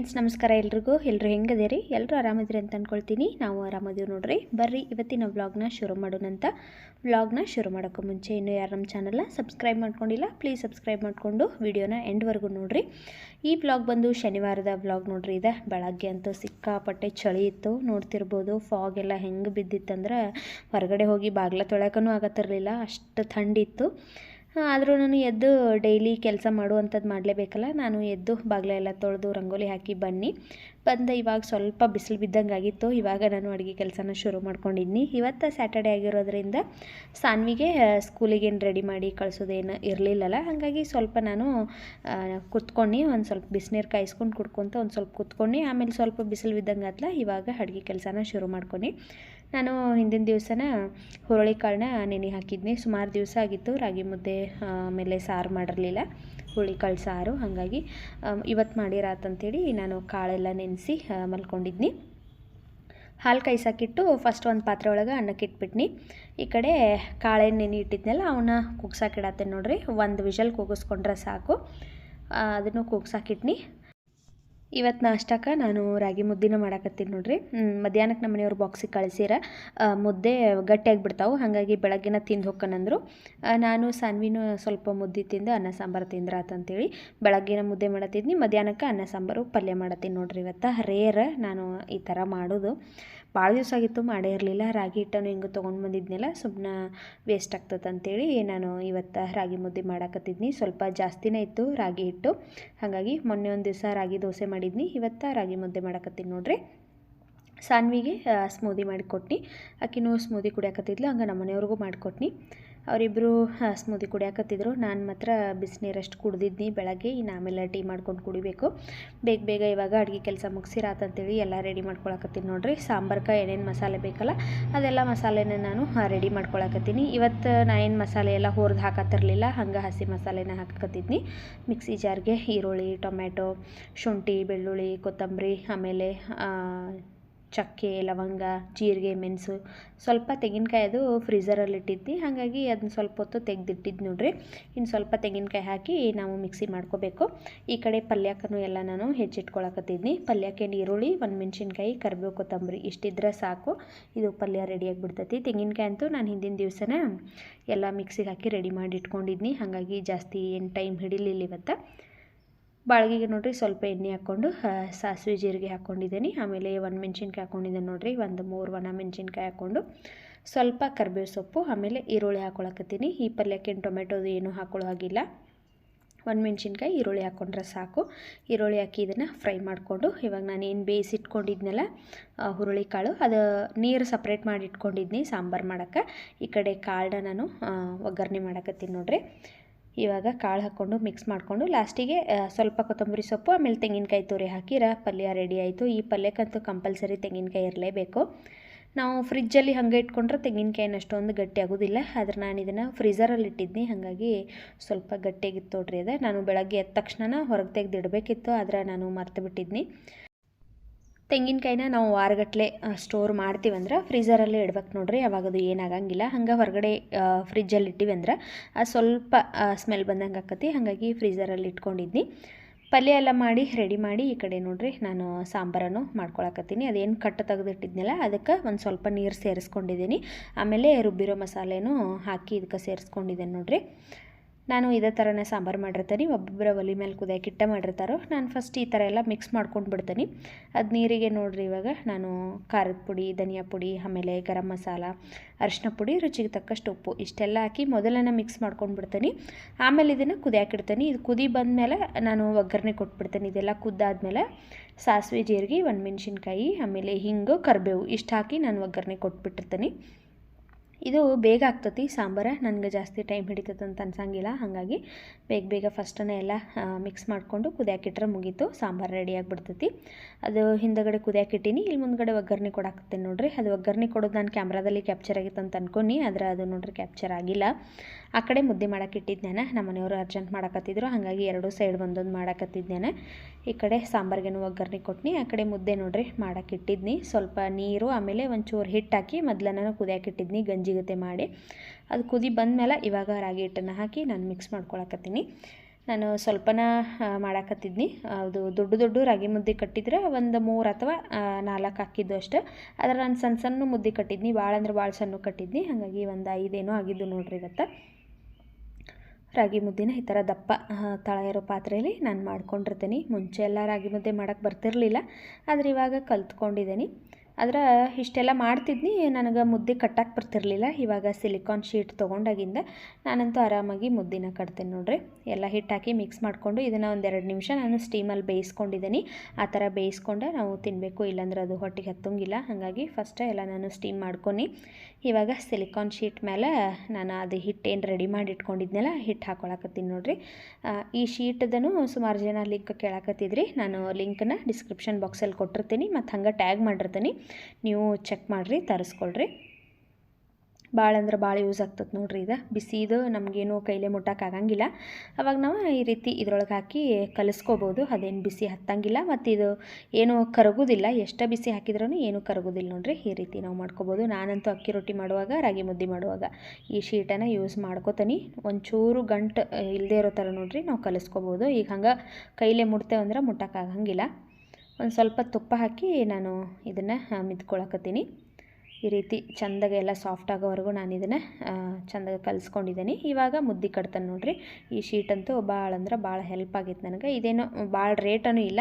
Friends, ನಮಸ್ಕಾರ ಎಲ್ರಿಗೂ. ಎಲ್ಲರೂ ಹೆಂಗದಿರಿ ಎಲ್ಲರೂ ಆರಾಮದಿರಿ ಅಂತ ಅಂದ್ಕೊಳ್ತೀನಿ ನಾವು ಆರಾಮದೀವಿ ನೋಡ್ರಿ. ಬರ್ರಿ, ಇವತ್ತಿನ ವ್ಲಾಗ್ನ ಶುರು ಮಾಡೋಣಂತ ವ್ಲಾಗ್ನ ಶುರು ಮಾಡೋಕ್ಕೂ ಮುಂಚೆ ಇನ್ನೂ ಯಾರು ನಮ್ಮ ಚಾನಲ್ನ ಸಬ್ಸ್ಕ್ರೈಬ್ ಮಾಡ್ಕೊಂಡಿಲ್ಲ ಪ್ಲೀಸ್ ಸಬ್ಸ್ಕ್ರೈಬ್ ಮಾಡಿಕೊಂಡು ವಿಡಿಯೋನ ಎಂಡ್ವರೆಗೂ ನೋಡ್ರಿ. ಈ ವ್ಲಾಗ್ ಬಂದು ಶನಿವಾರದ ವ್ಲಾಗ್ ನೋಡ್ರಿ. ಇದೆ ಬೆಳಗ್ಗೆ ಅಂತೂ ಸಿಕ್ಕಾಪಟ್ಟೆ ಚಳಿ ಇತ್ತು. ನೋಡ್ತಿರ್ಬೋದು ಫಾಗ್ ಎಲ್ಲ ಹೆಂಗೆ ಬಿದ್ದಿತ್ತಂದ್ರೆ ಹೊರಗಡೆ ಹೋಗಿ ಬಾಗ್ಲ ತೊಳಕನೂ ಆಗತ್ತಿರಲಿಲ್ಲ. ಅಷ್ಟು ಥಂಡಿತ್ತು ಆದರೂ ನಾನು ಎದ್ದು ಡೈಲಿ ಕೆಲಸ ಮಾಡುವಂಥದ್ದು ಮಾಡಲೇಬೇಕಲ್ಲ? ನಾನು ಎದ್ದು ಬಾಗಿಲ ಎಲ್ಲ ತೊಳೆದು ರಂಗೋಲಿ ಹಾಕಿ ಬನ್ನಿ. ಬಂದು ಇವಾಗ ಸ್ವಲ್ಪ ಬಿಸಿಲು ಬಿದ್ದಂಗೆ ಆಗಿತ್ತು ಇವಾಗ ನಾನು ಅಡುಗೆ ಕೆಲಸನ ಶುರು ಮಾಡ್ಕೊಂಡಿದ್ದೀನಿ ಇವತ್ತು ಸ್ಯಾಟರ್ಡೆ ಆಗಿರೋದ್ರಿಂದ ಸಾನ್ವಿಗೆ ಸ್ಕೂಲಿಗೇನು ರೆಡಿ ಮಾಡಿ ಕಳಿಸೋದೇನು ಇರಲಿಲ್ಲಲ್ಲ? ಹಾಗಾಗಿ ಸ್ವಲ್ಪ ನಾನು ಕುತ್ಕೊಂಡು ಒಂದು ಸ್ವಲ್ಪ ಬಿಸಿನೀರು ಕಾಯಿಸ್ಕೊಂಡು ಕುಡ್ಕೊತ ಒಂದು ಸ್ವಲ್ಪ ಕುತ್ಕೊಂಡು, ಆಮೇಲೆ ಸ್ವಲ್ಪ ಬಿಸಿಲು ಬಿದ್ದಂಗೆ ಆತ್ಲ ಇವಾಗ ಅಡುಗೆ ಕೆಲಸನ ಶುರು ಮಾಡ್ಕೊಂಡು. ನಾನು ಹಿಂದಿನ ದಿವಸನ ಹುರುಳಿಕಾಳನ್ನ ನೆನೆ ಹಾಕಿದ್ನಿ. ಸುಮಾರು ದಿವಸ ಆಗಿತ್ತು ರಾಗಿ ಮುದ್ದೆ ಆಮೇಲೆ ಸಾರು ಮಾಡಿರಲಿಲ್ಲ. ಹುರುಳಿಕಾಳು ಸಾರು, ಹಾಗಾಗಿ ಇವತ್ತು ಮಾಡಿರಾತಂತೇಳಿ ನಾನು ಕಾಳೆಲ್ಲ ನೆನೆಸಿ ಮಲ್ಕೊಂಡಿದ್ನಿ. ಹಾಲು ಕಾಯ್ಸಕ್ಕಿಟ್ಟು ಫಸ್ಟ್ ಒಂದು ಪಾತ್ರೆ ಒಳಗೆ ಅನ್ನಕ್ಕೆ ಇಟ್ಬಿಟ್ನಿ. ಈ ಕಡೆ ಕಾಳೆ ನೆನೆ ಇಟ್ಟಿದ್ನಲ್ಲ ಅವನ್ನ ಕುಗ್ಸಾಕಿಡತ್ತೆ ನೋಡಿರಿ. ಒಂದು ವಿಷಲ್ ಕೂಗಿಸ್ಕೊಂಡ್ರೆ ಸಾಕು. ಅದನ್ನು ಕೂಗ್ಸಾಕಿಟ್ನಿ ಇವತ್ತು ನಾಷ್ಟಕ್ಕೆ ನಾನು ರಾಗಿ ಮುದ್ದಿನ ಮಾಡಾಕತ್ತೀನಿ ನೋಡ್ರಿ. ಮಧ್ಯಾಹ್ನಕ್ಕೆ ನಮ್ಮ ಮನೆಯವ್ರು ಬಾಕ್ಸಿಗೆ ಕಳಿಸಿರ. ಮುದ್ದೆ ಗಟ್ಟಿಯಾಗಿ ಬಿಡ್ತಾವೆ ಹಾಗಾಗಿ ಬೆಳಗ್ಗೆನ ತಿಂದು ಹೋಗ್ಕನಂದ್ರು ನಾನು ಸಾನ್ವಿನೂ ಸ್ವಲ್ಪ ಮುದ್ದೆ ತಿಂದು ಅನ್ನ ಸಾಂಬಾರು ತಿಂದ್ರ ಅಂತೇಳಿ ಬೆಳಗ್ಗಿನ ಮುದ್ದೆ ಮಾಡತ್ತಿದ್ನಿ ಮಧ್ಯಾಹ್ನಕ್ಕೆ ಅನ್ನ ಸಾಂಬಾರು ಪಲ್ಯ ಮಾಡತ್ತೀನಿ ನೋಡ್ರಿ ಇವತ್ತು. ರೇರ ನಾನು ಈ ಥರ ಮಾಡೋದು. ಭಾಳ ದಿವಸ ಆಗಿತ್ತು, ಮಾಡೇ ಇರಲಿಲ್ಲ. ರಾಗಿ ಹಿಟ್ಟನ್ನು ಹಿಂಗೆ ತೊಗೊಂಡು ಬಂದಿದ್ನಲ್ಲ ಸುಮ್ಮನೆ ವೇಸ್ಟ್ ಆಗ್ತದೆ ಅಂತೇಳಿ ನಾನು ಇವತ್ತು ರಾಗಿ ಮುದ್ದೆ ಮಾಡಾಕತ್ತಿದ್ನಿ. ಸ್ವಲ್ಪ ಜಾಸ್ತಿನೇ ಇತ್ತು ರಾಗಿ ಹಿಟ್ಟು. ಹಾಗಾಗಿ ಮೊನ್ನೆ ಒಂದು ದಿವಸ ರಾಗಿ ದೋಸೆ ಮಾಡಿದ್ನಿ. ಇವತ್ತು ರಾಗಿ ಮುದ್ದೆ ಮಾಡಕತ್ತೀನಿ ನೋಡ್ರಿ. ಸಾನ್ವಿಗೆ ಸ್ಮೂದಿ ಮಾಡಿಕೊಟ್ನಿ. ಆಕಿನೂ ಸ್ಮೂದಿ ಕುಡಿಯಕತ್ತಿದ್ಲು, ಹಂಗೆ ನಮ್ಮ ಮನೆಯವ್ರಿಗೂ ಮಾಡಿಕೊಟ್ನಿ. ಅವರಿಬ್ಬರು ಸ್ಮೂದಿ ಕುಡಿಯಾಕತ್ತಿದ್ರು. ನಾನು ಮಾತ್ರ ಬಿಸಿನೀರಷ್ಟು ಕುಡ್ದಿದ್ನಿ ಬೆಳಗ್ಗೆ. ಇನ್ನು ಆಮೇಲೆ ಟೀ ಮಾಡ್ಕೊಂಡು ಕುಡಿಬೇಕು. ಬೇಗ ಬೇಗ ಇವಾಗ ಅಡುಗೆ ಕೆಲಸ ಮುಗಿಸಿರಾತಂತೇಳಿ ಎಲ್ಲ ರೆಡಿ ಮಾಡ್ಕೊಳಕತ್ತೀನಿ ನೋಡಿರಿ. ಸಾಂಬಾರ್ಕ ಏನೇನು ಮಸಾಲೆ ಬೇಕಲ್ಲ, ಅದೆಲ್ಲ ಮಸಾಲೆನ ನಾನು ರೆಡಿ ಮಾಡ್ಕೊಳಕತ್ತೀನಿ. ಇವತ್ತು ನಾ ಏನು ಮಸಾಲೆ ಎಲ್ಲ ಹುರಿದು ಹಾಕತ್ತಿರಲಿಲ್ಲ, ಹಂಗೆ ಹಸಿ ಮಸಾಲೆನ ಹಾಕಕತ್ತಿದ್ನಿ. ಮಿಕ್ಸಿ ಜಾರ್ಗೆ ಈರುಳ್ಳಿ, ಟೊಮ್ಯಾಟೊ, ಶುಂಠಿ, ಬೆಳ್ಳುಳ್ಳಿ, ಕೊತ್ತಂಬರಿ, ಆಮೇಲೆ ಚಕ್ಕೆ, ಲವಂಗ, ಜೀರಿಗೆ, ಮೆಣಸು ಸ್ವಲ್ಪ ತೆಂಗಿನಕಾಯಿ ಅದು ಫ್ರೀಝರಲ್ಲಿ ಇಟ್ಟಿದ್ದೆ ಹಾಗಾಗಿ ಅದನ್ನ ಸ್ವಲ್ಪ ಹೊತ್ತು ತೆಗೆದಿಟ್ಟಿದ್ದು ನೋಡ್ರಿ. ಇನ್ನು ಸ್ವಲ್ಪ ತೆಂಗಿನಕಾಯಿ ಹಾಕಿ ನಾವು ಮಿಕ್ಸಿ ಮಾಡ್ಕೋಬೇಕು. ಈ ಕಡೆ ಪಲ್ಯಕ್ಕೂ ಎಲ್ಲ ನಾನು ಹೆಚ್ಚಿಟ್ಕೊಳಕತ್ತಿದ್ನಿ. ಪಲ್ಯಕ್ಕೆ ಈರುಳ್ಳಿ ಒಂದು ಮೆಣಸಿನ್ಕಾಯಿ, ಕರಿಬೇವು ಕೊತ್ತಂಬರಿ ಇಷ್ಟಿದ್ರೆ ಸಾಕು. ಇದು ಪಲ್ಯ ರೆಡಿಯಾಗಿ ಬಿಡ್ತೈತಿ ತೆಂಗಿನಕಾಯಿ ಅಂತೂ ನಾನು ಹಿಂದಿನ ದಿವಸನ ಎಲ್ಲ ಮಿಕ್ಸಿಗೆ ಹಾಕಿ ರೆಡಿ ಮಾಡಿ ಇಟ್ಕೊಂಡಿದ್ನಿ ಹಾಗಾಗಿ ಜಾಸ್ತಿ ಏನು ಟೈಮ್ ಹಿಡಿಲಿಲ್ಲ ಇವತ್ತು. ಬಾಳ್ಗಿಗೆ ನೋಡಿರಿ ಸ್ವಲ್ಪ ಎಣ್ಣೆ ಹಾಕ್ಕೊಂಡು ಸಾಸಿವೆ ಜೀರಿಗೆ ಹಾಕ್ಕೊಂಡಿದ್ದೀನಿ ಆಮೇಲೆ ಒಂದು ಮೆಣಸಿನ್ಕಾಯಿ ಹಾಕ್ಕೊಂಡಿದ್ದೀನಿ ನೋಡಿರಿ. ಒಂದು ಮೂರು ಒಣ ಮೆಣಸಿನ್ಕಾಯಿ ಹಾಕ್ಕೊಂಡು, ಸ್ವಲ್ಪ ಕರಿಬೇವು ಸೊಪ್ಪು, ಆಮೇಲೆ ಈರುಳ್ಳಿ ಹಾಕ್ಕೊಳಕತ್ತೀನಿ ಈ ಪಲ್ಯಕ್ಕೆ ಟೊಮೆಟೊದು ಏನೂ ಹಾಕೊಳ್ಳೋ ಹಾಗಿಲ್ಲ. ಒಂದು ಮೆಣಸಿನ್ಕಾಯಿ, ಈರುಳ್ಳಿ ಹಾಕ್ಕೊಂಡ್ರೆ ಸಾಕು. ಈರುಳ್ಳಿ ಹಾಕಿ ಇದನ್ನು ಫ್ರೈ ಮಾಡಿಕೊಂಡು, ಇವಾಗ ನಾನು ಏನು ಬೇಯಿಸಿಟ್ಕೊಂಡಿದ್ನಲ್ಲ ಹುರುಳಿ ಕಾಳು ಅದು ನೀರು ಸಪ್ರೇಟ್ ಮಾಡಿ ಇಟ್ಕೊಂಡಿದ್ನಿ ಸಾಂಬಾರು ಮಾಡೋಕ್ಕೆ. ಈ ಕಡೆ ಕಾಳನ್ನ ನಾನು ಒಗ್ಗರಣೆ ಮಾಡಕತ್ತೀನಿ ನೋಡ್ರಿ. ಇವಾಗ ಕಾಳು ಹಾಕ್ಕೊಂಡು ಮಿಕ್ಸ್ ಮಾಡಿಕೊಂಡು ಲಾಸ್ಟಿಗೆ ಸ್ವಲ್ಪ ಕೊತ್ತಂಬರಿ ಸೊಪ್ಪು, ಆಮೇಲೆ ತೆಂಗಿನಕಾಯಿ ತುರಿ ಹಾಕಿರ. ಪಲ್ಯ ರೆಡಿ ಆಯಿತು. ಈ ಪಲ್ಯಕ್ಕಂತೂ ಕಂಪಲ್ಸರಿ ತೆಂಗಿನಕಾಯಿ ಇರಲೇಬೇಕು. ನಾವು ಫ್ರಿಜ್ಜಲ್ಲಿ ಹಂಗೆ ಇಟ್ಕೊಂಡ್ರೆ ತೆಂಗಿನಕಾಯಿನ ಅಷ್ಟೊಂದು ಗಟ್ಟಿ ಆಗೋದಿಲ್ಲ. ಆದ್ರೆ ನಾನು ಇದನ್ನು ಫ್ರೀಝರಲ್ಲಿ ಇಟ್ಟಿದ್ನಿ. ಹಾಗಾಗಿ ಸ್ವಲ್ಪ ಗಟ್ಟಿಯಾಗಿತ್ತು ನೋಡ್ರಿ ಅದೇ. ನಾನು ಬೆಳಗ್ಗೆ ಎದ್ದ ತಕ್ಷಣ ಹೊರಗೆ ತೆಗೆದಿಡಬೇಕಿತ್ತು. ಆದರೆ ನಾನು ಮರ್ತು ಬಿಟ್ಟಿದ್ನಿ ತೆಂಗಿನಕಾಯಿನ ನಾವು ವಾರಗಟ್ಟಲೆ ಸ್ಟೋರ್ ಮಾಡ್ತೀವಂದ್ರೆ ಫ್ರೀಝರಲ್ಲೇ ಇಡ್ಬೇಕು ನೋಡ್ರಿ ಯಾವಾಗ ಅದು ಏನಾಗಂಗಿಲ್ಲ. ಹಂಗೆ ಹೊರಗಡೆ ಫ್ರಿಜ್ಜಲ್ಲಿ ಇಟ್ಟಿವಿ ಅಂದ್ರೆ ಅದು ಸ್ವಲ್ಪ ಸ್ಮೆಲ್ ಬಂದಂಗೆ ಆಕತಿ, ಹಾಗಾಗಿ ಫ್ರೀಝರಲ್ಲಿ ಇಟ್ಕೊಂಡಿದ್ನಿ. ಪಲ್ಯ ಎಲ್ಲ ಮಾಡಿ ರೆಡಿ ಮಾಡಿ ಈ ಕಡೆ ನೋಡ್ರಿ ನಾನು ಸಾಂಬಾರನ್ನು ಮಾಡ್ಕೊಳಕತ್ತೀನಿ. ಅದೇನು ಕಟ್ಟು ತೆಗೆದಿಟ್ಟಿದ್ನಲ್ಲ, ಅದಕ್ಕೆ ಒಂದು ಸ್ವಲ್ಪ ನೀರು ಸೇರಿಸ್ಕೊಂಡಿದ್ದೀನಿ. ಆಮೇಲೆ ರುಬ್ಬಿರೋ ಮಸಾಲೆನೂ ಹಾಕಿ ಇದಕ್ಕೆ ಸೇರಿಸ್ಕೊಂಡಿದ್ದೇನೆ ನೋಡ್ರಿ. ನಾನು ಇದೇ ಥರನೇ ಸಾಂಬಾರು ಮಾಡಿರ್ತೀನಿ, ಒಬ್ಬೊಬ್ಬರ ಒಲಿ ಮೇಲೆ ಕುದಿಯೋಕೆ ಇಟ್ಟ ಮಾಡಿರ್ತಾರೋ, ನಾನು ಫಸ್ಟ್ ಈ ಥರ ಎಲ್ಲ ಮಿಕ್ಸ್ ಮಾಡ್ಕೊಂಡು ಬಿಡ್ತೀನಿ. ಅದು ನೀರಿಗೆ ನೋಡಿರಿ ಇವಾಗ, ನಾನು ಖಾರದ ಪುಡಿ, ಧನಿಯಾ ಪುಡಿ, ಆಮೇಲೆ ಗರಂ ಮಸಾಲ, ಅರಿಶಿನ ಪುಡಿ, ರುಚಿಗೆ ತಕ್ಕಷ್ಟು ಉಪ್ಪು, ಇಷ್ಟೆಲ್ಲ ಹಾಕಿ ಮೊದಲನೇ ಮಿಕ್ಸ್ ಮಾಡ್ಕೊಂಡು ಬಿಡ್ತೀನಿ. ಆಮೇಲೆ ಇದನ್ನು ಕುದಿಯಾಕಿಡ್ತೀನಿ ಇದು ಕುದಿ ಬಂದಮೇಲೆ ನಾನು ಒಗ್ಗರಣೆ ಕೊಟ್ಬಿಡ್ತೀನಿ. ಇದೆಲ್ಲ ಕುದ್ದಾದ್ಮೇಲೆ ಸಾಸಿವೆ, ಜೀರಿಗೆ ಒಂದು ಮೆಣಸಿನ್ಕಾಯಿ ಆಮೇಲೆ ಹಿಂಗು, ಕರಿಬೇವು, ಇಷ್ಟು ಹಾಕಿ ನಾನು ಒಗ್ಗರಣೆ ಕೊಟ್ಬಿಟ್ಟಿರ್ತೀನಿ. ಇದು ಬೇಗ ಆಗ್ತತಿ, ಸಾಂಬಾರ. ನನಗೆ ಜಾಸ್ತಿ ಟೈಮ್ ಹಿಡಿತದೆ ಅಂತ ಅನ್ಸಂಗಿಲ್ಲ. ಹಾಗಾಗಿ ಬೇಗ ಬೇಗ ಫಸ್ಟನ್ನೇ ಎಲ್ಲ ಮಿಕ್ಸ್ ಮಾಡಿಕೊಂಡು ಕುದಿಯಾಕಿಟ್ರೆ ಮುಗೀತು. ಸಾಂಬಾರು ರೆಡಿ ಆಗಿಬಿಡ್ತೈತಿ. ಅದು ಹಿಂದಗಡೆ ಕುದಿಯಾಕಿಟ್ಟೀನಿ, ಇಲ್ಲಿ ಮುಂದ್ಗಡೆ ಒಗ್ಗರಣೆ ಕೊಡಾಕತ್ತೀನಿ ನೋಡ್ರಿ. ಅದು ಒಗ್ಗರಣೆ ಕೊಡೋದು ನಾನು ಕ್ಯಾಮ್ರಾದಲ್ಲಿ ಕ್ಯಾಪ್ಚರ್ ಆಗಿತ್ತು ಅಂತ ಅನ್ಕೊನಿ ಆದರೆ ಅದು ನೋಡ್ರಿ ಕ್ಯಾಪ್ಚರ್ ಆಗಿಲ್ಲ. ಆ ಕಡೆ ಮುದ್ದೆ ಮಾಡೋಕ್ಕಿಟ್ಟಿದ್ದೇನೆ ನಮ್ಮ ಮನೆಯವರು ಅರ್ಜೆಂಟ್ ಮಾಡಕತ್ತಿದ್ರು. ಹಾಗಾಗಿ ಎರಡೂ ಸೈಡ್ ಒಂದೊಂದು ಮಾಡಾಕತ್ತಿದ್ದೇನೆ ಈ ಕಡೆ ಸಾಂಬಾರ್ಗೇನು ಒಗ್ಗರಣೆ ಕೊಟ್ನಿ. ಆ ಕಡೆ ಮುದ್ದೆ ನೋಡ್ರಿ ಮಾಡಾಕಿಟ್ಟಿದ್ನಿ. ಸ್ವಲ್ಪ ನೀರು, ಆಮೇಲೆ ಒಂಚೂರು ಹಿಟ್ಟು ಹಾಕಿ ಮೊದಲನ ಕುದಿಯಾಕಿಟ್ಟಿದ್ನಿ ಗಂಜಿ ಗತೆ ಮಾಡಿ ಅದು ಕುದಿ ಬಂದಮೇಲೆ ಇವಾಗ ರಾಗಿ ಹಿಟ್ಟನ್ನು ಹಾಕಿ ನಾನು ಮಿಕ್ಸ್ ಮಾಡ್ಕೊಳಕತ್ತೀನಿ. ನಾನು ಸ್ವಲ್ಪನ ಮಾಡಾಕತ್ತಿದ್ನಿ. ಅದು ದೊಡ್ಡ ದೊಡ್ಡ ರಾಗಿ ಮುದ್ದೆ ಕಟ್ಟಿದ್ರೆ ಒಂದು ಮೂರು ಅಥವಾ ನಾಲ್ಕು ಹಾಕಿದ್ದು ಅಷ್ಟೇ. ಆದರೆ ನಾನು ಸಣ್ಣ ಸಣ್ಣ ಮುದ್ದೆ ಕಟ್ಟಿದ್ನಿ. ಭಾಳ ಅಂದ್ರೆ ಭಾಳ ಸಣ್ಣ ಕಟ್ಟಿದ್ನಿ. ಹಾಗಾಗಿ ಒಂದು ಐದೇನೋ ಆಗಿದ್ದು ನೋಡ್ರಿ ಇವತ್ತು. ರಾಗಿ ಮುದ್ದೆನ ಈ ಥರ ದಪ್ಪ ತಳ ಇರೋ ಪಾತ್ರೆಯಲ್ಲಿ ನಾನು ಮಾಡ್ಕೊಂಡಿರ್ತೀನಿ. ಮುಂಚೆ ಎಲ್ಲ ರಾಗಿ ಮುದ್ದೆ ಮಾಡೋಕ್ಕೆ ಬರ್ತಿರಲಿಲ್ಲ. ಆದರೆ ಇವಾಗ ಕಲ್ತ್ಕೊಂಡಿದ್ದೀನಿ. ಆದ್ರೆ ಇಷ್ಟೆಲ್ಲ ಮಾಡ್ತಿದ್ನಿ, ನನಗೆ ಮುದ್ದೆ ಕಟ್ಟಕ್ಕೆ ಬರ್ತಿರ್ಲಿಲ್ಲ. ಇವಾಗ ಸಿಲಿಕಾನ್ ಶೀಟ್ ತೊಗೊಂಡಾಗಿಂದ ನಾನಂತೂ ಆರಾಮಾಗಿ ಮುದ್ದಿನ ಕಟ್ತೇನೆ ನೋಡ್ರಿ. ಎಲ್ಲ ಹಿಟ್ಟು ಹಾಕಿ ಮಿಕ್ಸ್ ಮಾಡಿಕೊಂಡು ಇದನ್ನು ಒಂದೆರಡು ನಿಮಿಷ ನಾನು ಸ್ಟೀಮಲ್ಲಿ ಬೇಯಿಸ್ಕೊಂಡಿದ್ದೀನಿ ಆ ಥರ ಬೇಯಿಸ್ಕೊಂಡೆ ನಾವು ತಿನ್ನಬೇಕು ಇಲ್ಲಾಂದ್ರೆ ಅದು ಹೊಟ್ಟೆಗೆ ಹತ್ತಂಗಿಲ್ಲ. ಹಾಗಾಗಿ ಫಸ್ಟ್ ಎಲ್ಲ ನಾನು ಸ್ಟೀಮ್ ಮಾಡ್ಕೊನಿ. ಇವಾಗ ಸಿಲಿಕಾನ್ ಶೀಟ್ ಮೇಲೆ ನಾನು ಅದು ಹಿಟ್ಟೇನು ರೆಡಿ ಮಾಡಿ ಇಟ್ಕೊಂಡಿದ್ನಲ್ಲ ಹಿಟ್ಟು ಹಾಕೊಳಕತ್ತೀನಿ ನೋಡ್ರಿ. ಈ ಶೀಟ್ದನು ಸುಮಾರು ಜನ ಲಿಂಕ್ ಕೇಳಕತ್ತಿದ್ರಿ. ನಾನು ಲಿಂಕನ್ನ ಡಿಸ್ಕ್ರಿಪ್ಷನ್ ಬಾಕ್ಸಲ್ಲಿ ಕೊಟ್ಟಿರ್ತೀನಿ. ಮತ್ತು ಹಂಗೆ ಟ್ಯಾಗ್ ಮಾಡಿರ್ತೀನಿ. ನೀವು ಚೆಕ್ ಮಾಡಿರಿ, ತರಿಸ್ಕೊಳ್ರಿ. ಭಾಳ ಅಂದ್ರೆ ಭಾಳ ಯೂಸ್ ಆಗ್ತದೆ ನೋಡ್ರಿ ಇದು. ಬಿಸಿದು ನಮಗೇನು ಕೈಲೇ ಮುಟ್ಟೋಕ್ಕಾಗಂಗಿಲ್ಲ ಅವಾಗ ನಾವು ಈ ರೀತಿ ಇದ್ರೊಳಗೆ ಹಾಕಿ ಕಲಿಸ್ಕೋಬೋದು. ಅದೇನು ಬಿಸಿ ಹತ್ತಂಗಿಲ್ಲ. ಮತ್ತು ಇದು ಏನು ಕರಗೋದಿಲ್ಲ. ಎಷ್ಟು ಬಿಸಿ ಹಾಕಿದ್ರೂ ಏನು ಕರಗೋದಿಲ್ಲ ನೋಡ್ರಿ. ಈ ರೀತಿ ನಾವು ಮಾಡ್ಕೋಬೋದು. ನಾನಂತೂ ಅಕ್ಕಿ ರೊಟ್ಟಿ ಮಾಡುವಾಗ, ರಾಗಿ ಮುದ್ದೆ ಮಾಡುವಾಗ ಈ ಶೀಟನ್ನು ಯೂಸ್ ಮಾಡ್ಕೋತೀನಿ. ಒಂಚೂರು ಗಂಟು ಇಲ್ಲದೆ ಇರೋ ಥರ ನೋಡ್ರಿ ನಾವು ಕಲಿಸ್ಕೋಬೋದು. ಈಗ ಹಂಗೆ ಕೈಲೇ ಮುಟ್ತೇವೆ ಅಂದ್ರೆ ಮುಟ್ಟೋಕ್ಕಾಗಂಗಿಲ್ಲ ಒಂದು ಸ್ವಲ್ಪ ತುಪ್ಪ ಹಾಕಿ ನಾನು ಇದನ್ನು ಮಿದ್ಕೊಳಕತ್ತೀನಿ ಈ ರೀತಿ ಚಂದಾಗೆ ಎಲ್ಲ ಸಾಫ್ಟ್ ಆಗೋವರೆಗೂ ನಾನು ಇದನ್ನು ಚೆಂದಾಗಿ ಕಲಿಸ್ಕೊಂಡಿದ್ದೀನಿ ಇವಾಗ ಮುದ್ದೆ ಕಟ್ತಾನೆ ನೋಡಿರಿ. ಈ ಶೀಟ್ ಅಂತೂ ಭಾಳ ಅಂದ್ರೆ ಭಾಳ ಹೆಲ್ಪ್ ಆಗೈತೆ ನನಗೆ. ಇದೇನು ಭಾಳ ರೇಟನೂ ಇಲ್ಲ.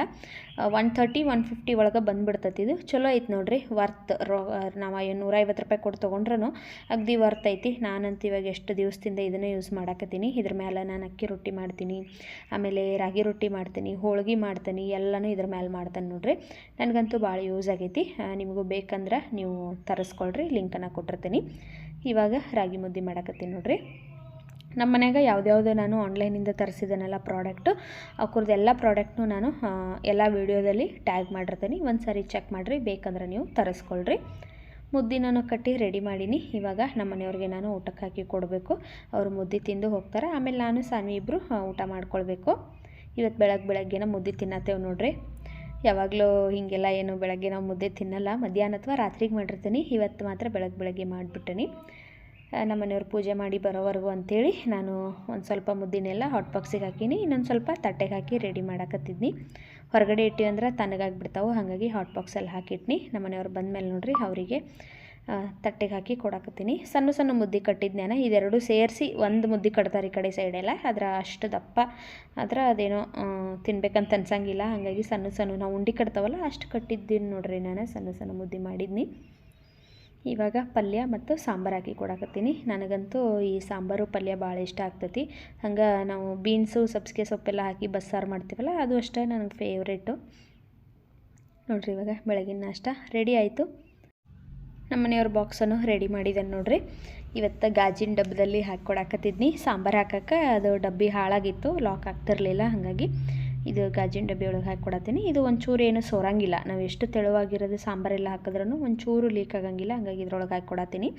ಒನ್ ತರ್ಟಿ ಒನ್ ಫಿಫ್ಟಿ ಒಳಗೆ ಬಂದುಬಿಡ್ತೈತಿ ಇದು. ಚಲೋ ಐತೆ ನೋಡ್ರಿ. ವರ್ತ್ ರೋ, ನಾವು ನೂರೈವತ್ತು ರೂಪಾಯಿ ಕೊಟ್ಟು ತೊಗೊಂಡ್ರೂ ಅಗ್ದಿ ವರ್ತ್ ಐತಿ. ನಾನಂತೂ ಇವಾಗ ಎಷ್ಟು ದಿವಸದಿಂದ ಇದನ್ನು ಯೂಸ್ ಮಾಡಾಕತ್ತೀನಿ. ಇದ್ರ ಮೇಲೆ ನಾನು ಅಕ್ಕಿ ರೊಟ್ಟಿ ಮಾಡ್ತೀನಿ. ಆಮೇಲೆ ರಾಗಿ ರೊಟ್ಟಿ ಮಾಡ್ತೀನಿ. ಹೋಳ್ಗೆ ಮಾಡ್ತೀನಿ. ಎಲ್ಲನೂ ಇದ್ರ ಮೇಲೆ ಮಾಡ್ತಾನೆ ನೋಡಿರಿ. ನನಗಂತೂ ಭಾಳ ಯೂಸ್ ಆಗೈತಿ. ನಿಮಗೂ ಬೇಕಂದ್ರೆ ನೀವು ತರಿಸ್ಕೊಳ್ರಿ ಲಿಂಕನ್ನು ಕೊಟ್ಟಿರ್ತೀನಿ. ಇವಾಗ ರಾಗಿ ಮುದ್ದೆ ಮಾಡಕತ್ತೀನಿ ನೋಡ್ರಿ. ನಮ್ಮ ಮನೆಯಾಗ ಯಾವುದ್ಯಾವುದೋ ನಾನು ಆನ್ಲೈನಿಂದ ತರಿಸಿದನಲ್ಲ ಪ್ರಾಡಕ್ಟು ಅವ್ರದ್ದು ಎಲ್ಲ ಪ್ರಾಡಕ್ಟ್ನು ನಾನು ಎಲ್ಲ ವೀಡಿಯೋದಲ್ಲಿ ಟ್ಯಾಗ್ ಮಾಡಿರ್ತೀನಿ. ಒಂದು ಸಾರಿ ಚೆಕ್ ಮಾಡಿರಿ, ಬೇಕಂದ್ರೆ ನೀವು ತರಿಸ್ಕೊಳ್ರಿ. ಮುದ್ದೆ ಕಟ್ಟಿ ರೆಡಿ ಮಾಡೀನಿ. ಇವಾಗ ನಮ್ಮ ಮನೆಯವ್ರಿಗೆ ನಾನು ಊಟಕ್ಕೆ ಹಾಕಿ ಕೊಡಬೇಕು. ಅವರು ಮುದ್ದೆ ತಿಂದು ಹೋಗ್ತಾರೆ. ಆಮೇಲೆ ನಾನು, ಸಾನ್ವಿ ಇಬ್ಬರು ಊಟ ಮಾಡ್ಕೊಳ್ಬೇಕು. ಇವತ್ತು ಬೆಳಗ್ಗೆ ಬೆಳಗ್ಗೆನ ಮುದ್ದೆ ತಿನ್ನತ್ತೇವೆ ನೋಡ್ರಿ. ಯಾವಾಗಲೂ ಹೀಗೆಲ್ಲ ಏನು ಬೆಳಗ್ಗೆ ನಾವು ಮುದ್ದೆ ತಿನ್ನಲ್ಲ, ಮಧ್ಯಾಹ್ನ ಅಥವಾ ರಾತ್ರಿಗೆ ಮಾಡಿರ್ತೀನಿ. ಇವತ್ತು ಮಾತ್ರ ಬೆಳಗ್ಗೆ ಬೆಳಗ್ಗೆ ಮಾಡಿಬಿಟ್ಟೇನಿ. ನಮ್ಮ ಮನೆಯವ್ರು ಪೂಜೆ ಮಾಡಿ ಬರೋವರೆಗೂ ಅಂಥೇಳಿ ನಾನು ಒಂದು ಸ್ವಲ್ಪ ಮುದ್ದಿನೆಲ್ಲ ಹಾಟ್ ಬಾಕ್ಸಿಗೆ ಹಾಕೀನಿ. ಇನ್ನೊಂದು ಸ್ವಲ್ಪ ತಟ್ಟೆಗೆ ಹಾಕಿ ರೆಡಿ ಮಾಡಾಕತ್ತಿದ್ನಿ. ಹೊರಗಡೆ ಇಟ್ಟು ಅಂದ್ರೆ ತಣ್ಣಗಾಗಿಬಿಡ್ತಾವೆ ಹಾಗಾಗಿ ಹಾಟ್ ಬಾಕ್ಸಲ್ಲಿ ಹಾಕಿಟ್ನಿ. ನಮ್ಮ ಮನೆಯವ್ರು ಬಂದಮೇಲೆ ನೋಡಿರಿ, ಅವರಿಗೆ ತಟ್ಟೆಗೆ ಹಾಕಿ ಕೊಡಾಕತ್ತೀನಿ. ಸಣ್ಣ ಸಣ್ಣ ಮುದ್ದೆ ಕಟ್ಟಿದ್ನೇನ, ಇದೆರಡು ಸೇರಿಸಿ ಒಂದು ಮುದ್ದೆ ಕಟ್ತಾರೆ ಈ ಕಡೆ ಸೈಡೆಲ್ಲ ಅದರ ಅಷ್ಟು ದಪ್ಪ. ಆದ್ರೆ ಅದೇನೋ ತಿನ್ಬೇಕಂತ ಅನ್ಸಂಗಿಲ್ಲ. ಹಾಗಾಗಿ ಸಣ್ಣ ಸಣ್ಣ ನಾವು ಉಂಡೆ ಕಟ್ತಾವಲ್ಲ, ಅಷ್ಟು ಕಟ್ಟಿದ್ದೀನಿ ನೋಡ್ರಿ ನಾನು ಸಣ್ಣ ಸಣ್ಣ ಮುದ್ದೆ ಮಾಡಿದ್ನಿ. ಇವಾಗ ಪಲ್ಯ ಮತ್ತು ಸಾಂಬಾರು ಹಾಕಿ ಕೊಡಾಕತ್ತೀನಿ. ನನಗಂತೂ ಈ ಸಾಂಬಾರು, ಪಲ್ಯ ಭಾಳ ಇಷ್ಟ ಆಗ್ತೈತಿ. ಹಂಗೆ ನಾವು ಬೀನ್ಸು ಸಬ್ಸಿಗೆ ಸೊಪ್ಪೆಲ್ಲ ಹಾಕಿ ಬಸ್ಸಾರು ಮಾಡ್ತೀವಲ್ಲ, ಅದು ಅಷ್ಟೇ ನನಗೆ ಫೇವ್ರೇಟು ನೋಡಿರಿ ಇವಾಗ ಬೆಳಗಿನ ನಾಷ್ಟ. ರೆಡಿ ಆಯಿತು? ಮನೆಯವ್ರ ಬಾಕ್ಸನ್ನು ರೆಡಿ ಮಾಡಿದ್ದಾನೆ ನೋಡ್ರಿ. ಇವತ್ತು ಗಾಜಿನ ಡಬ್ಬದಲ್ಲಿ ಹಾಕಿ ಸಾಂಬಾರು ಹಾಕಕ್ಕೆ ಅದು ಡಬ್ಬಿ ಹಾಳಾಗಿತ್ತು ಲಾಕ್ ಆಗ್ತಿರ್ಲಿಲ್ಲ, ಹಾಗಾಗಿ ಇದು ಗಾಜಿನ ಡಬ್ಬಿ ಒಳಗೆ ಹಾಕಿ ಇದು ಒಂಚೂರು ಏನು ಸೋರಂಗಿಲ್ಲ. ನಾವು ಎಷ್ಟು ತೆಳುವಾಗಿರೋದು ಸಾಂಬಾರೆಲ್ಲ ಹಾಕಿದ್ರೂ ಒಂಚೂರು ಲೀಕ್ ಆಗಂಗಿಲ್ಲ, ಹಾಗಾಗಿ ಇದ್ರೊಳಗೆ ಹಾಕಿ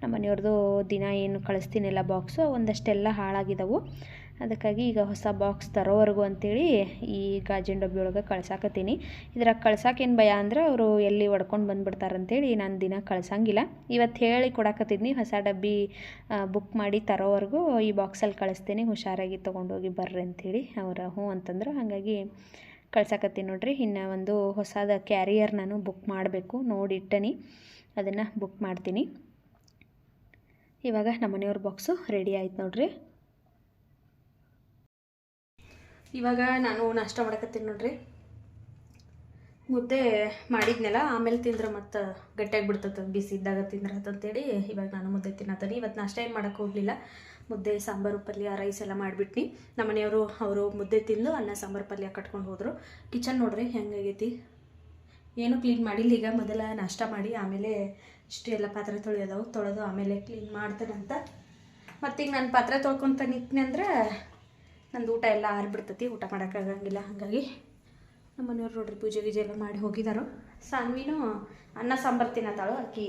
ನಮ್ಮ ಮನೆಯವ್ರದ್ದು ದಿನ ಏನು ಕಳಿಸ್ತೀನಿಲ್ಲ ಬಾಕ್ಸು ಒಂದಷ್ಟೆಲ್ಲ ಹಾಳಾಗಿದ್ದವು ಅದಕ್ಕಾಗಿ ಈಗ ಹೊಸ ಬಾಕ್ಸ್ ತರೋವರೆಗೂ ಅಂತೇಳಿ ಈ ಗಾಜಿನ ಡಬ್ಬಿ ಒಳಗೆ ಕಳ್ಸಾಕತ್ತೀನಿ. ಇದ್ರಾಗ ಕಳ್ಸಾಕೇನು ಭಯ ಅಂದ್ರೆ ಅವರು ಎಲ್ಲಿ ಒಡ್ಕೊಂಡು ಬಂದುಬಿಡ್ತಾರಂತೇಳಿ ನಾನು ದಿನ ಕಳ್ಸಂಗಿಲ್ಲ. ಇವತ್ತು ಹೇಳಿ ಕೊಡಾಕತ್ತಿದ್ನಿ, ಹೊಸ ಡಬ್ಬಿ ಬುಕ್ ಮಾಡಿ ತರೋವರೆಗೂ ಈ ಬಾಕ್ಸಲ್ಲಿ ಕಳಿಸ್ತೀನಿ, ಹುಷಾರಾಗಿ ತೊಗೊಂಡೋಗಿ ಬರ್ರಿ ಅಂಥೇಳಿ ಅವ್ರು ಹ್ಞೂ ಅಂತಂದ್ರೆ ಹಾಗಾಗಿ ಕಳ್ಸಾಕತ್ತೀನಿ ನೋಡ್ರಿ. ಇನ್ನು ಒಂದು ಹೊಸದ ಕ್ಯಾರಿಯರ್ ನಾನು ಬುಕ್ ಮಾಡಬೇಕು ನೋಡಿ ಇಟ್ಟನಿ ಅದನ್ನು ಬುಕ್ ಮಾಡ್ತೀನಿ. ಇವಾಗ ನಮ್ಮ ಮನೆಯವ್ರ ಬಾಕ್ಸು ರೆಡಿ ಆಯ್ತು ನೋಡ್ರಿ. ಇವಾಗ ನಾನು ನಾಷ್ಟ ಮಾಡಕತ್ತೀನಿ ನೋಡ್ರಿ. ಮುದ್ದೆ ಮಾಡಿದ್ನಲ್ಲ, ಆಮೇಲೆ ತಿಂದ್ರೆ ಮತ್ತೆ ಗಟ್ಟಿಯಾಗಿ ಬಿಡ್ತದೆ ಬಿಸಿ ಇದ್ದಾಗ ತಿಂದ್ರೆ ಅಂತೇಳಿ ಇವಾಗ ನಾನು ಮುದ್ದೆ ತಿನ್ನತ್ತೀನಿ. ಇವತ್ತು ನಾಷ್ಟ ಏನು ಮಾಡೋಕ್ಕೆ ಹೋಗಲಿಲ್ಲ. ಮುದ್ದೆ, ಸಾಂಬಾರು, ಪಲ್ಯ, ರೈಸ್ ಎಲ್ಲ ಮಾಡಿಬಿಟ್ನಿ. ನಮ್ಮ ಮನೆಯವರು, ಅವರು ಮುದ್ದೆ ತಿಂದು ಅನ್ನ, ಸಾಂಬಾರು, ಪಲ್ಯ ಕಟ್ಕೊಂಡು ಹೋದರು. ಕಿಚನ್ ನೋಡ್ರಿ ಹೆಂಗಾಗೈತಿ ಏನು ಕ್ಲೀನ್ ಮಾಡಿಲ್ಲ, ಈಗ ಮೊದಲ ನಾಷ್ಟ ಮಾಡಿ ಆಮೇಲೆ ಇಷ್ಟು ಎಲ್ಲ ಪಾತ್ರೆ ತೊಳೆಯೋದವು, ತೊಳೆದು ಆಮೇಲೆ ಕ್ಲೀನ್ ಮಾಡ್ತೇನಂತ. ಮತ್ತೀಗ ನಾನು ಪಾತ್ರೆ ತೊಳ್ಕೊತ ನಿಂತ್ನಿ ಅಂದ್ರೆ ನಂದು ಊಟ ಎಲ್ಲ ಆರ್ಬಿಡ್ತತಿ, ಊಟ ಮಾಡೋಕ್ಕಾಗಂಗಿಲ್ಲ ಹಾಗಾಗಿ ನಮ್ಮ ಮನೆಯವ್ರು ನೋಡ್ರಿ ಪೂಜೆ ಗೀಜೆ ಎಲ್ಲ ಮಾಡಿ ಹೋಗಿದಾರು. ಸಾನ್ವಿನೂ ಅನ್ನ ಸಾಂಬಾರು ತಿನ್ನತ್ತಾಳು, ಆಕಿ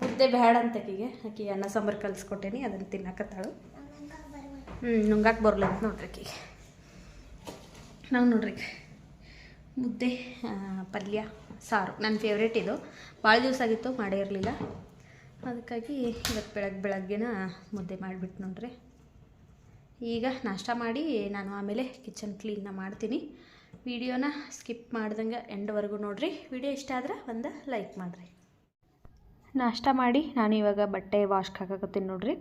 ಮುದ್ದೆ ಬೇಡ ಅಂತ ಅಕ್ಕಿಗೆ ಅಕ್ಕಿ ಅನ್ನ ಸಾಂಬಾರು ಕಲಿಸ್ಕೊಟ್ಟೇನಿ, ಅದನ್ನು ತಿನ್ನಕತ್ತಾಳು. ಹ್ಞೂ ನುಂಗಾಕ್ ಬರಲ್ಲ ಅಂತ ನೋಡ್ರಿ ಆಕಿಗೆ. ನಾವು ನೋಡ್ರಿ ಮುದ್ದೆ ಪಲ್ಯ, ಸಾರು ನನ್ನ ಫೇವ್ರೇಟ್ ಇದು. ಭಾಳ ದಿವಸ ಆಗಿತ್ತು, ಮಾಡೇ ಇರಲಿಲ್ಲ. ಅದಕ್ಕಾಗಿ ಇವತ್ತು ಬೆಳಗ್ಗೆ ಬೆಳಗ್ಗೆನ ಮುದ್ದೆ ಮಾಡಿಬಿಟ್ಟು ನೋಡ್ರಿ. ಈಗ ನಾಷ್ಟ ಮಾಡಿ ನಾನು ಆಮೇಲೆ ಕಿಚನ್ ಕ್ಲೀನ್ನ ಮಾಡ್ತೀನಿ. ವಿಡಿಯೋನ ಸ್ಕಿಪ್ ಮಾಡ್ದಂಗೆ ಎಂಡ್ವರೆಗೂ ನೋಡಿರಿ. ವಿಡಿಯೋ ಇಷ್ಟ ಆದ್ರೆ ಒಂದು ಲೈಕ್ ಮಾಡಿರಿ. ನಾಷ್ಟ ಮಾಡಿ ನಾನು ಇವಾಗ ಬಟ್ಟೆ ವಾಶ್ ಹಾಕಕತ್ತೀನಿ ನೋಡ್ರಿ.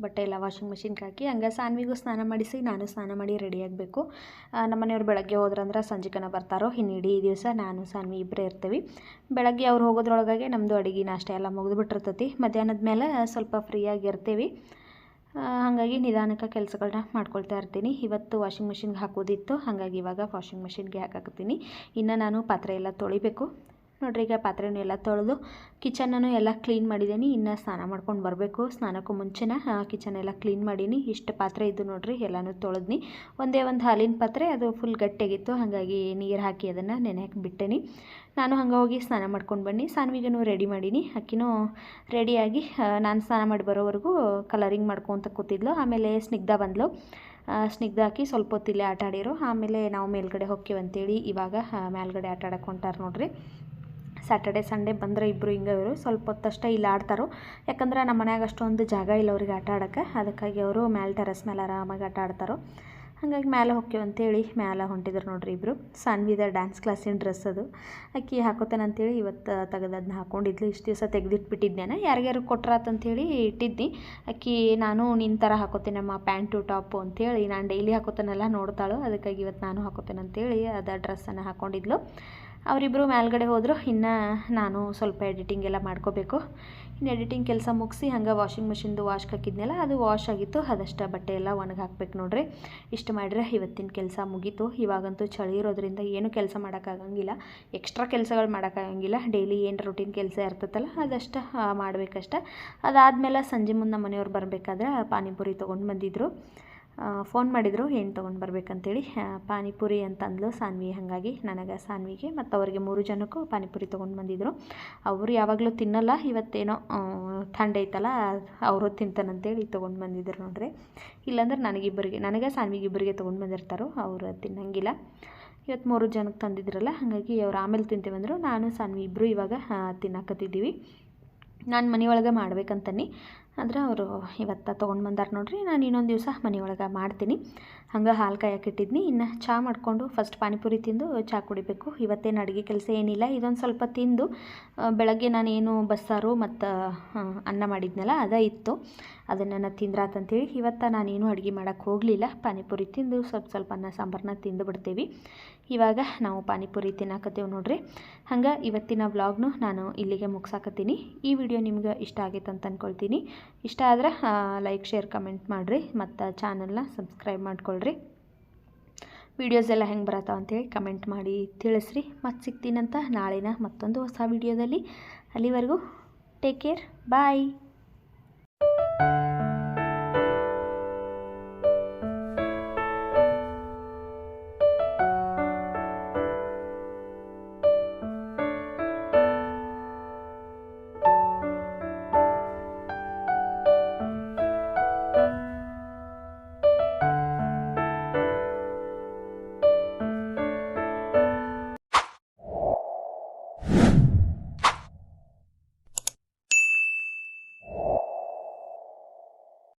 ಬಟ್ಟೆ ಎಲ್ಲ ವಾಷಿಂಗ್ ಮಿಷಿನ್ಗೆ ಹಾಕಿ ಹಂಗೆ ಸಾನ್ವಿಗೂ ಸ್ನಾನ ಮಾಡಿಸಿ ನಾನು ಸ್ನಾನ ಮಾಡಿ ರೆಡಿ ಆಗಬೇಕು. ನಮ್ಮ ಮನೆಯವ್ರು ಬೆಳಗ್ಗೆ ಹೋದ್ರಂದ್ರೆ ಸಂಜೆಕನ ಬರ್ತಾರೋ ಇನ್ನು ಇಡೀ ದಿವಸ ನಾನು ಸಾನ್ವಿ ಇಬ್ಬರೇ ಇರ್ತೀವಿ. ಬೆಳಗ್ಗೆ ಅವ್ರು ಹೋಗೋದ್ರೊಳಗಾಗಿ ನಮ್ಮದು ಅಡುಗೆ ನಾಷ್ಟ ಎಲ್ಲ ಮುಗಿದ್ಬಿಟ್ಟಿರ್ತೈತಿ. ಮಧ್ಯಾಹ್ನದ ಮೇಲೆ ಸ್ವಲ್ಪ ಫ್ರೀಯಾಗಿ ಇರ್ತೀವಿ. ಹಾಗಾಗಿ ನಿಧಾನಕ್ಕೆ ಕೆಲಸಗಳನ್ನ ಮಾಡ್ಕೊಳ್ತಾ ಇರ್ತೀನಿ. ಇವತ್ತು ವಾಷಿಂಗ್ ಮಿಷಿನ್ಗೆ ಹಾಕೋದಿತ್ತು. ಹಾಗಾಗಿ ಇವಾಗ ವಾಷಿಂಗ್ ಮಿಷಿನ್ಗೆ ಹಾಕಾಕತ್ತೀನಿ. ಇನ್ನು ನಾನು ಪಾತ್ರೆ ಎಲ್ಲ ತೊಳಿಬೇಕು. ನೋಡ್ರಿ, ಈಗ ಪಾತ್ರೆನೂ ಎಲ್ಲ ತೊಳೆದು ಕಿಚನನ್ನು ಎಲ್ಲ ಕ್ಲೀನ್ ಮಾಡಿದ್ದೀನಿ. ಇನ್ನು ಸ್ನಾನ ಮಾಡ್ಕೊಂಡು ಬರಬೇಕು. ಸ್ನಾನಕ್ಕೂ ಮುಂಚೆನ ಕಿಚನ್ ಎಲ್ಲ ಕ್ಲೀನ್ ಮಾಡೀನಿ. ಇಷ್ಟು ಪಾತ್ರೆ ಇದ್ದು ನೋಡಿರಿ, ಎಲ್ಲನೂ ತೊಳೆದ್ನಿ. ಒಂದೇ ಒಂದು ಹಾಲಿನ ಪಾತ್ರೆ, ಅದು ಫುಲ್ ಗಟ್ಟಿಯಾಗಿತ್ತು. ಹಾಗಾಗಿ ನೀರು ಹಾಕಿ ಅದನ್ನು ನೆನೆ ಹಾಕಿ ಬಿಟ್ಟೇನಿ. ನಾನು ಹಂಗೆ ಹೋಗಿ ಸ್ನಾನ ಮಾಡ್ಕೊಂಡು ಬನ್ನಿ. ಸಾನ್ವಿಗೂ ರೆಡಿ ಮಾಡೀನಿ. ಅಕ್ಕಿನೂ ರೆಡಿಯಾಗಿ ನಾನು ಸ್ನಾನ ಮಾಡಿ ಬರೋವರೆಗೂ ಕಲರಿಂಗ್ ಮಾಡ್ಕೊತ ಕೂತಿದ್ಲು. ಆಮೇಲೆ ಸ್ನಿಗ್ಧ ಬಂದ್ಲು. ಸ್ನಿಗ್ಧ ಹಾಕಿ ಸ್ವಲ್ಪ ಹೊತ್ತಿಲ್ಲೇ ಆಟ ಆಡಿರು. ಆಮೇಲೆ ನಾವು ಮೇಲ್ಗಡೆ ಹೋಗ್ತೀವಂತೇಳಿ ಇವಾಗ ಮೇಲ್ಗಡೆ ಆಟ ಆಡಕ್ಕೆ ಹೊಂಟಾರ ನೋಡ್ರಿ. ಸ್ಯಾಟರ್ಡೆ ಸಂಡೇ ಬಂದರೆ ಇಬ್ಬರು ಹಿಂಗೆ ಇವರು. ಸ್ವಲ್ಪ ಹೊತ್ತಷ್ಟೇ ಇಲ್ಲಿ ಆಡ್ತಾರೋ. ಯಾಕಂದ್ರೆ ನಮ್ಮ ಮನ್ಯಾಗ ಅಷ್ಟೊಂದು ಜಾಗ ಇಲ್ಲ ಅವ್ರಿಗೆ ಆಟ ಆಡೋಕ್ಕೆ. ಅದಕ್ಕಾಗಿ ಅವರು ಮ್ಯಾಲೆ ಟೆರಸ್ ಮೇಲೆ ಆರಾಮಾಗಿ ಆಟ ಆಡ್ತಾರೋ. ಹಾಗಾಗಿ ಮ್ಯಾಲೆ ಹೋಗ್ತೀವಿ ಅಂತೇಳಿ ಮ್ಯಾಲೆ ಹೊಂಟಿದ್ರು ನೋಡ್ರಿ ಇಬ್ಬರು ಸಾನ್ವಿದ ಡ್ಯಾನ್ಸ್ ಕ್ಲಾಸಿನ ಡ್ರೆಸ್ ಅದು. ಅಕ್ಕಿ ಹಾಕೋತೇನಂತೇಳಿ ಇವತ್ತು ತೆಗೆದದನ್ನ ಹಾಕೊಂಡಿದ್ಲು. ಇಷ್ಟು ದಿವಸ ತೆಗೆದಿಟ್ಬಿಟ್ಟಿದ್ದೇನೆ ಯಾರಿಗ್ಯಾರು ಕೊಟ್ರಾತಂತೇಳಿ ಇಟ್ಟಿದ್ದೆ ಅಕ್ಕಿ ನಾನು ನಿನ್ನ ಥರ ಹಾಕೋತೇನಮ್ಮ, ಪ್ಯಾಂಟು, ಟಾಪು ಅಂತೇಳಿ ನಾನು ಡೈಲಿ ಹಾಕೋತೇನೆಲ್ಲ ನೋಡ್ತಾಳು. ಅದಕ್ಕಾಗಿ ಇವತ್ತು ನಾನು ಹಾಕೋತೇನೆ ಅಂತೇಳಿ ಅದು ಡ್ರೆಸ್ಸನ್ನು ಹಾಕ್ಕೊಂಡಿದ್ಲು ಅವರಿಬ್ಬರು ಮೇಲ್ಗಡೆ ಹೋದರು. ಇನ್ನು ನಾನು ಸ್ವಲ್ಪ ಎಡಿಟಿಂಗ್ ಎಲ್ಲ ಮಾಡ್ಕೋಬೇಕು. ಇನ್ನು ಎಡಿಟಿಂಗ್ ಕೆಲಸ ಮುಗಿಸಿ ಹಂಗೆ ವಾಷಿಂಗ್ ಮಿಷಿನ್ದು ವಾಶ್ ಹಾಕಿದ್ನಲ್ಲ, ಅದು ವಾಶ್ ಆಗಿತ್ತು. ಅದಷ್ಟು ಬಟ್ಟೆ ಎಲ್ಲ ಒಣಗಿ ಹಾಕ್ಬೇಕು ನೋಡ್ರಿ. ಇಷ್ಟು ಮಾಡಿದ್ರೆ ಇವತ್ತಿನ ಕೆಲಸ ಮುಗೀತು. ಇವಾಗಂತೂ ಚಳಿ ಇರೋದ್ರಿಂದ ಏನು ಕೆಲಸ ಮಾಡೋಕ್ಕಾಗಂಗಿಲ್ಲ. ಎಕ್ಸ್ಟ್ರಾ ಕೆಲಸಗಳು ಮಾಡೋಕ್ಕಾಗಂಗಿಲ್ಲ. ಡೈಲಿ ಏನು ರೂಟೀನ್ ಕೆಲಸ ಇರ್ತೈತಲ್ಲ ಅದಷ್ಟು ಮಾಡಬೇಕಷ್ಟ. ಅದಾದಮೇಲೆ ಸಂಜೆ ಮುಂದೆ ಮನೆಯವ್ರು ಬರಬೇಕಾದ್ರೆ ಪಾನಿಪುರಿ ತೊಗೊಂಡು ಬಂದಿದ್ದರು ಫೋನ್ ಮಾಡಿದರು, ಏನು ತೊಗೊಂಡು ಬರ್ಬೇಕಂತೇಳಿ ಪಾನಿಪುರಿ ಅಂತ ಸಾನ್ವಿ. ಹಾಗಾಗಿ ನನಗೆ ಸಾನ್ವಿಗೆ ಮತ್ತು ಅವರಿಗೆ ಮೂರು ಜನಕ್ಕೂ ಪಾನಿಪುರಿ ತೊಗೊಂಡು ಬಂದಿದ್ದರು ಅವರು ಯಾವಾಗಲೂ ತಿನ್ನಲ್ಲ, ಇವತ್ತೇನೋ ಥಂಡೆ ಐತಲ್ಲ, ಅವರು ತಿಂತಾನಂತೇಳಿ ತೊಗೊಂಡು ಬಂದಿದ್ರು ನೋಡ್ರಿ. ಇಲ್ಲಾಂದ್ರೆ ನನಗಿಬ್ಬರಿಗೆ, ನನಗೆ ಸಾನ್ವಿಗೆ ಇಬ್ಬರಿಗೆ ತೊಗೊಂಡು ಬಂದಿರ್ತಾರೋ, ಅವರು ತಿನ್ನಂಗಿಲ್ಲ. ಇವತ್ತು ಮೂರು ಜನಕ್ಕೆ ತಂದಿದ್ರಲ್ಲ, ಹಾಗಾಗಿ ಅವ್ರು ಆಮೇಲೆ ತಿಂತೇವಂದರು ನಾನು, ಸಾನ್ವಿ ಇಬ್ಬರು ಇವಾಗ ತಿನ್ನಾಕತ್ತಿದ್ದೀವಿ. ನಾನು ಮನೆಯೊಳಗೆ ಮಾಡ್ಬೇಕಂತನಿ ಆದ್ರೆ ಅವರು ಇವತ್ತು ತೊಗೊಂಡು ಬಂದಾರ ನೋಡ್ರಿ, ನಾನು ಇನ್ನೊಂದು ದಿವಸ ಮನೆಯೊಳಗೆ ಮಾಡ್ತೀನಿ. ಹಂಗೆ ಹಾಲು ಕಾಯಕ್ಕೆ ಇಟ್ಟಿದ್ನಿ. ಇನ್ನು ಚಹಾ ಮಾಡಿಕೊಂಡು ಫಸ್ಟ್ ಪಾನಿಪುರಿ ತಿಂದು ಚಹಾ ಕುಡಿಬೇಕು. ಇವತ್ತೇನು ಅಡುಗೆ ಕೆಲಸ ಏನಿಲ್ಲ, ಇದೊಂದು ಸ್ವಲ್ಪ ತಿಂದು ಬೆಳಗ್ಗೆ ನಾನೇನು ಬಸ್ಸಾರು ಮತ್ತು ಅನ್ನ ಮಾಡಿದ್ನಲ್ಲ, ಅದ ಇತ್ತು. ಅದನ್ನು ತಿಂದ್ರಾತಂತೇಳಿ ಇವತ್ತು ನಾನೇನು ಅಡುಗೆ ಮಾಡೋಕ್ಕೆ ಹೋಗಲಿಲ್ಲ. ಪಾನಿಪುರಿ ತಿಂದು ಸ್ವಲ್ಪ ಸ್ವಲ್ಪ ಅನ್ನ ಸಾಂಬಾರನ್ನ ತಿಂದು ಬಿಡ್ತೀವಿ. ಇವಾಗ ನಾವು ಪಾನಿಪುರಿ ತಿನ್ನಾಕತ್ತೇವೆ ನೋಡ್ರಿ. ಹಂಗೆ ಇವತ್ತಿನ ವ್ಲಾಗ್ನು ನಾನು ಇಲ್ಲಿಗೆ ಮುಗಿಸಾಕತ್ತೀನಿ. ಈ ವಿಡಿಯೋ ನಿಮ್ಗೆ ಇಷ್ಟ ಆಗೈತೆ ಅಂತ ಅಂದ್ಕೊಳ್ತೀನಿ ಇಷ್ಟ ಆದ್ರೆ ಲೈಕ್ ಶೇರ್ ಕಮೆಂಟ್ ಮಾಡಿರಿ ಮತ್ತು ಚಾನಲ್ನ ಸಬ್ಸ್ಕ್ರೈಬ್ ಮಾಡ್ಕೊಳ್ರಿ. ವೀಡಿಯೋಸ್ ಎಲ್ಲ ಹೆಂಗೆ ಬರತ್ತಾವ ಅಂತೇಳಿ ಕಮೆಂಟ್ ಮಾಡಿ ತಿಳಿಸ್ರಿ. ಮತ್ತು ಸಿಗ್ತೀನಂತ ನಾಳಿನ ಮತ್ತೊಂದು ಹೊಸ ವಿಡಿಯೋದಲ್ಲಿ ಅಲ್ಲಿವರೆಗೂ ಟೇಕ್ ಕೇರ್ ಬಾಯ್